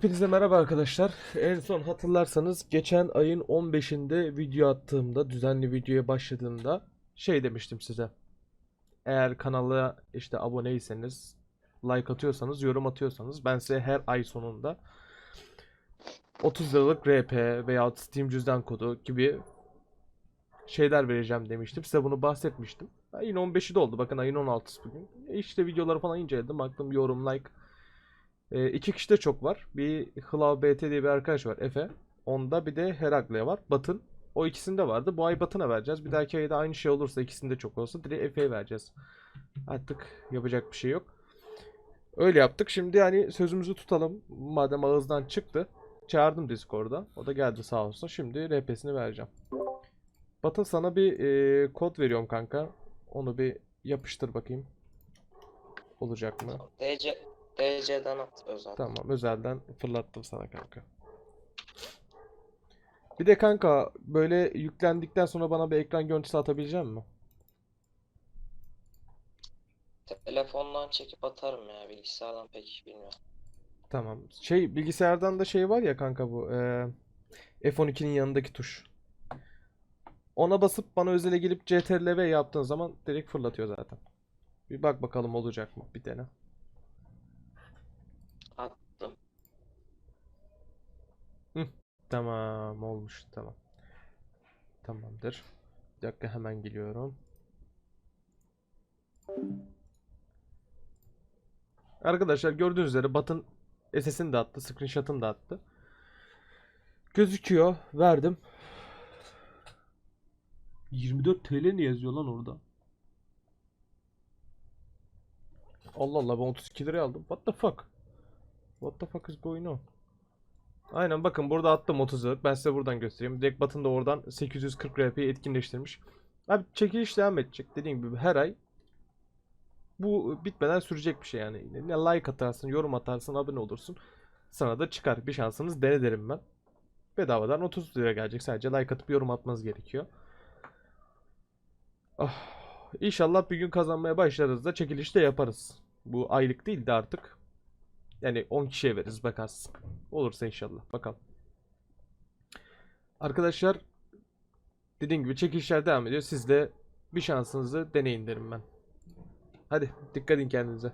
Hepinize merhaba arkadaşlar. En son hatırlarsanız geçen ayın 15'inde video attığımda, düzenli videoya başladığımda şey demiştim size. Eğer kanala işte aboneyseniz, like atıyorsanız, yorum atıyorsanız ben size her ay sonunda 30 liralık RP veya Steam cüzdan kodu gibi şeyler vereceğim demiştim. Size bunu bahsetmiştim. Ayın 15'i de oldu. Bakın ayın 16'sı bugün. İşte videoları falan inceledim. Baktım yorum, like e, iki kişi de çok var. Bir Hılav BT diye bir arkadaş var Efe. Onda bir de Herakle var. Batın. O ikisinde vardı. Bu ay Batın'a vereceğiz. Bir dahaki ayda aynı şey olursa ikisinde çok olsa direkt Efe'ye vereceğiz. Artık yapacak bir şey yok. Öyle yaptık. Şimdi yani sözümüzü tutalım. Madem ağızdan çıktı. Çağırdım Discord'a. O da geldi sağ olsun. Şimdi RP'sini vereceğim. Batın sana bir e, kod veriyorum kanka. Onu bir yapıştır bakayım. Olacak mı? DC, DC'den at özel. Tamam özelden fırlattım sana kanka. Bir de kanka böyle yüklendikten sonra bana bir ekran görüntüsü atabilecek misin? Telefondan çekip atarım ya bilgisayardan pek bilmiyorum. Tamam. Şey bilgisayardan da şey var ya kanka bu eee, F12'nin yanındaki tuş. Ona basıp bana özele gelip CTRL-V yaptığın zaman direkt fırlatıyor zaten. Bir bak bakalım olacak mı? Bir dene. Attım. Tamam olmuş tamam. Tamamdır. Bir dakika hemen geliyorum. Arkadaşlar gördüğünüz üzere Batın SS'ini de attı, screenshot'ını da attı. Gözüküyor. Verdim. 24 TL ne yazıyor lan orada? Allah Allah ben 32 liraya aldım. What the fuck? What the fuck is going on? Aynen bakın burada attım 30 liralık. Ben size buradan göstereyim. Direkt Batın da oradan 840 RP'yi etkinleştirmiş. Abi çekiliş devam edecek. Dediğim gibi her ay bu bitmeden sürecek bir şey yani. Ne like atarsın, yorum atarsın, abone olursun. Sana da çıkar. Bir şansınız dene derim ben. Bedavadan 30 lira gelecek. Sadece like atıp yorum atmanız gerekiyor. Ah, İnşallah bir gün kazanmaya başlarız da çekiliş de yaparız. Bu aylık değil de artık. Yani 10 kişiye veririz bakarsın. Olursa inşallah. Bakalım. Arkadaşlar dediğim gibi çekilişler devam ediyor. Siz de bir şansınızı deneyin derim ben. Hadi dikkat edin kendinize.